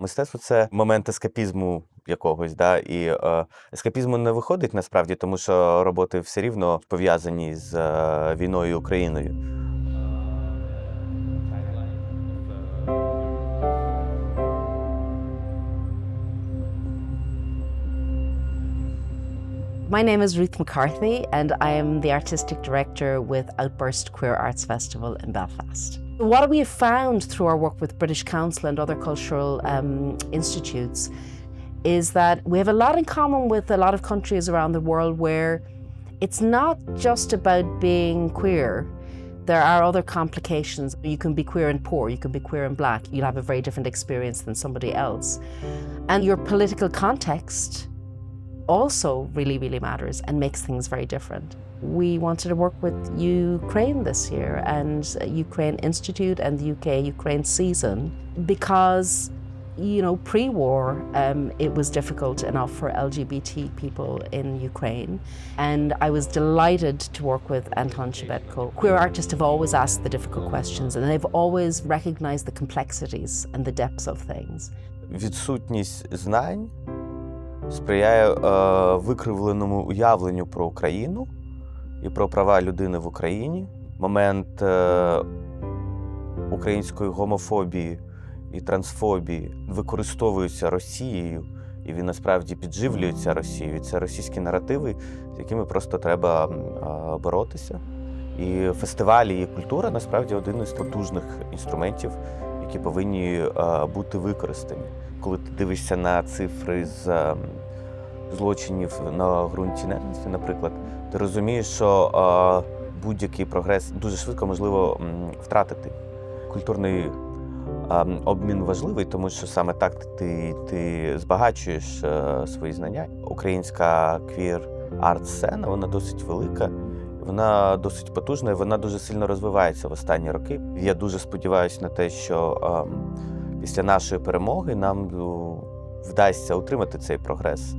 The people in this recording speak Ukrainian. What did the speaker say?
Мистецтво це момент ескапізму якогось, да, і е, ескапізму не виходить насправді, тому що роботи все рівно пов'язані з е, війною Україною. My name is Ruth McCarthy, and I am the artistic director with Outburst Queer Arts Festival in Belfast. What we have found through our work with British Council and other cultural um, institutes is that we have a lot in common with a lot of countries around the world where it's not just about being queer. There are other complications. You can be queer and poor, you can be queer and black. You'll have a very different experience than somebody else. And your political context also really, really matters and makes things very different. We wanted to work with Ukraine this year and Ukraine Institute and the UK Ukraine season because, you know, pre war, um, it was difficult enough for LGBT people in Ukraine. And I was delighted to work with Anton Shebetko. Queer artists have always asked the difficult questions and they've always recognized the complexities and the depths of things. Відсутність знань сприяє е, викривленому уявленню про Україну і про права людини в Україні. Момент е, української гомофобії і трансфобії використовується Росією, і він насправді підживлюється Росією. Це російські наративи, з якими просто треба е, боротися. І фестивалі і культура насправді один із потужних інструментів, які повинні е, бути використані. Коли ти дивишся на цифри з е, злочинів на ґрунті ненависті, наприклад, ти розумієш, що е, будь-який прогрес дуже швидко можливо втратити. Культурний обмін важливий, тому що саме так ти, ти збагачуєш свої знання. Українська квір арт-сцена, вона досить велика. Вона досить потужна і вона дуже сильно розвивається в останні роки. Я дуже сподіваюся на те, що е, після нашої перемоги нам ну, вдасться утримати цей прогрес.